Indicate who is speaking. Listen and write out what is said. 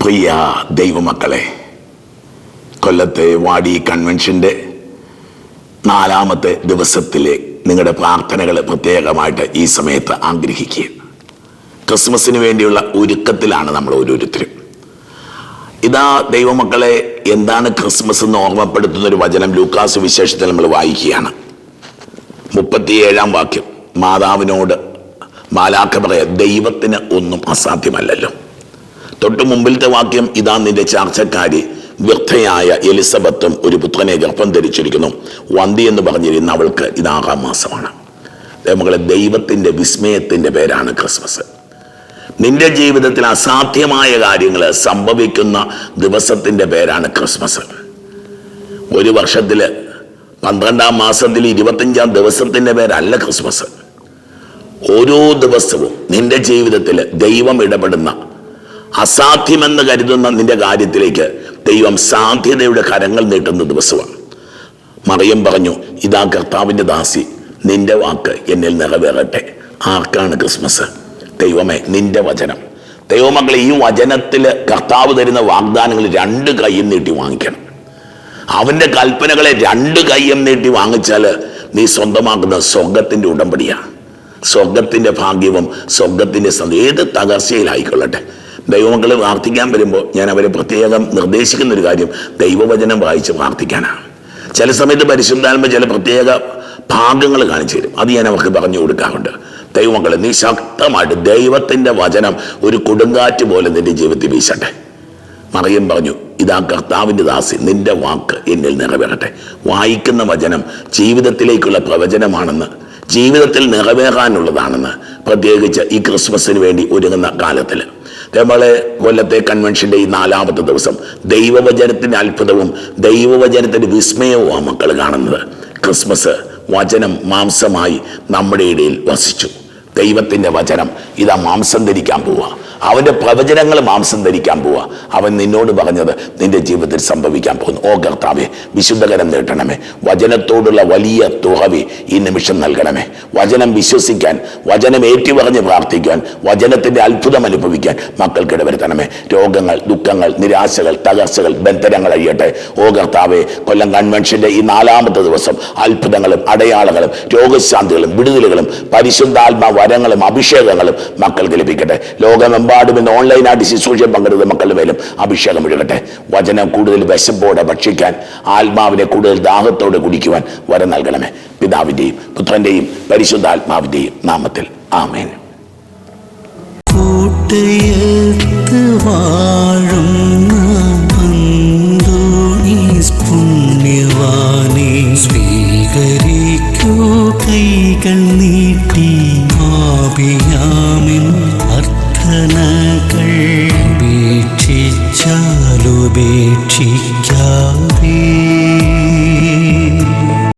Speaker 1: പ്രിയ ദൈവമക്കളെ കൊല്ലത്തെ വാടി കൺവെൻഷന്റെ നാലാമത്തെ ദിവസത്തിലെ നിങ്ങളുടെ പ്രാർത്ഥനകൾ പ്രത്യേകമായിട്ട് ഈ സമയത്ത് ആഗ്രഹിക്കുക. ക്രിസ്മസിന് വേണ്ടിയുള്ള ഒരുക്കത്തിലാണ് നമ്മൾ ഓരോരുത്തരും. ഇതാ ദൈവമക്കളെ എന്താണ് ക്രിസ്മസ് എന്ന് ഓർമ്മപ്പെടുത്തുന്ന ഒരു വചനം ലൂക്കാസ് വിശേഷത്തിൽ നമ്മൾ വായിക്കുകയാണ്. മുപ്പത്തിയേഴാം വാക്യം മാതാവിനോട് മാലാഖ പറയാ ദൈവത്തിന് ഒന്നും അസാധ്യമല്ലല്ലോ. തൊട്ടു മുമ്പിലത്തെ വാക്യം ഇതാ നിന്റെ ചാർച്ചക്കാരി വൃദ്ധയായ എലിസബത്തും ഒരു പുത്രനെ ഗർഭം ധരിച്ചിരിക്കുന്നു വന്തി എന്ന് പറഞ്ഞിരുന്ന അവൾക്ക് ഇതാകാം മാസമാണ്. മകളെ ദൈവത്തിന്റെ വിസ്മയത്തിന്റെ പേരാണ് ക്രിസ്മസ്. നിന്റെ ജീവിതത്തിൽ അസാധ്യമായ കാര്യങ്ങൾ സംഭവിക്കുന്ന ദിവസത്തിന്റെ പേരാണ് ക്രിസ്മസ്. ഒരു വർഷത്തിൽ പന്ത്രണ്ടാം മാസത്തിൽ ഇരുപത്തഞ്ചാം ദിവസത്തിന്റെ പേരല്ല ക്രിസ്മസ്. ഓരോ ദിവസവും നിന്റെ ജീവിതത്തിൽ ദൈവം ഇടപെടുന്ന അസാധ്യമെന്ന് കരുതുന്ന നിന്റെ കാര്യത്തിലേക്ക് ദൈവം സാധ്യതയുടെ കരങ്ങൾ നീട്ടുന്ന ദിവസമാണ്. മറിയം പറഞ്ഞു ഇതാ കർത്താവിന്റെ ദാസി നിന്റെ വാക്ക് എന്നിൽ നിറവേറട്ടെ. ആർക്കാണ് ക്രിസ്മസ്? ദൈവമേ നിന്റെ വചനം. ദൈവമക്കളെ ഈ വചനത്തിൽ കർത്താവ് തരുന്ന വാഗ്ദാനങ്ങൾ രണ്ട് കൈയും നീട്ടി വാങ്ങിക്കണം. അവന്റെ കൽപ്പനകളെ രണ്ട് കൈയും നീട്ടി വാങ്ങിച്ചാൽ നീ സ്വന്തമാക്കുന്ന സ്വർഗത്തിന്റെ ഉടമ്പടിയാണ്. സ്വർഗത്തിന്റെ ഭാഗ്യവും സ്വർഗത്തിന്റെ ഏത് തകർച്ചയിലായിക്കൊള്ളട്ടെ? ദൈവമക്കൾ പ്രാർത്ഥിക്കാൻ വരുമ്പോൾ ഞാൻ അവരെ പ്രത്യേകം നിർദ്ദേശിക്കുന്ന ഒരു കാര്യം ദൈവവചനം വായിച്ച് പ്രാർത്ഥിക്കാനാണ്. ചില സമയത്ത് പരിശുദ്ധാത്മ ചില പ്രത്യേക ഭാഗങ്ങൾ കാണിച്ചു തരും. അത് ഞാൻ അവർക്ക് പറഞ്ഞു കൊടുക്കാറുണ്ട്. ദൈവമക്കളെ നീ ശക്തമായിട്ട് ദൈവത്തിന്റെ വചനം ഒരു കൊടുങ്കാറ്റ് പോലെ നിന്റെ ജീവിതത്തിൽ വീശട്ടെ. മറിയം പറഞ്ഞു ഇതാ കർത്താവിന്റെ ദാസി നിന്റെ വാക്ക് എന്നിൽ നിറവേറട്ടെ. വായിക്കുന്ന വചനം ജീവിതത്തിലേക്കുള്ള പ്രവചനമാണെന്ന് ജീവിതത്തിൽ നിറവേറാനുള്ളതാണെന്ന് പ്രത്യേകിച്ച് ഈ ക്രിസ്മസിന് വേണ്ടി ഒരുങ്ങുന്ന കാലത്തിൽ നമ്മളെ കൊല്ലത്തെ കൺവെൻഷന്റെ ഈ നാലാമത്തെ ദിവസം ദൈവവചനത്തിന്റെ അത്ഭുതവും ദൈവവചനത്തിന്റെ ആ മക്കൾ കാണുന്നത്. ക്രിസ്മസ് വചനം മാംസമായി നമ്മുടെ ഇടയിൽ വസിച്ചു. ദൈവത്തിന്റെ വചനം. ഇതാ മാംസം ധരിക്കാൻ പോവുക അവന്റെ പ്രവചനങ്ങൾ മാംസം ധരിക്കാൻ പോവുക അവൻ നിന്നോട് പറഞ്ഞത് നിന്റെ ജീവിതത്തിൽ സംഭവിക്കാൻ പോകുന്നു. ഓ കർത്താവേ വിശുദ്ധകരം നീട്ടണമേ. വചനത്തോടുള്ള വലിയ തുഹവി ഈ നിമിഷം നൽകണമേ. വചനം വിശ്വസിക്കാൻ വചനം ഏറ്റുപറഞ്ഞ് പ്രാർത്ഥിക്കാൻ വചനത്തിന്റെ അത്ഭുതം അനുഭവിക്കാൻ മക്കൾക്കിട വരുത്തണമേ രോഗങ്ങൾ ദുഃഖങ്ങൾ നിരാശകൾ തകർച്ചകൾ ബന്ധനങ്ങൾ അഴിയട്ടെ. ഓ കർത്താവെ കൊല്ലം കൺവെൻഷന്റെ ഈ നാലാമത്തെ ദിവസം അത്ഭുതങ്ങളും അടയാളങ്ങളും രോഗശാന്തികളും വിടുതലുകളും പരിശുദ്ധാത്മ വരങ്ങളും അഭിഷേകങ്ങളും മക്കൾക്ക് ലഭിക്കട്ടെ. ലോകമെമ്പാടും ഇന്ന് ഓൺലൈനായിട്ട് ശുശ്രൂഷ പങ്കെടുത്ത മക്കളുടെ മേലും അഭിഷേകം ഒഴുകട്ടെ. വചനം കൂടുതൽ വിശപ്പോടെ ഭക്ഷിക്കാൻ ആത്മാവിനെ കൂടുതൽ ദാഹത്തോടെ കുടിക്കുവാൻ വരം നൽകണമേ. പിതാവിന്റെയും പുത്രന്റെയും പരിശുദ്ധാത്മാവിന്റെയും നാമത്തിൽ. ആമേൻ.
Speaker 2: കോട്ടയത്ത് പുണ്യവാനെ സ്വീകരിക്കൂ കൈകൾ നീട്ടി ആപിയാമിൻ അർത്ഥനകൾ ഉപേക്ഷിച്ചാലുപേക്ഷിക്കാതെ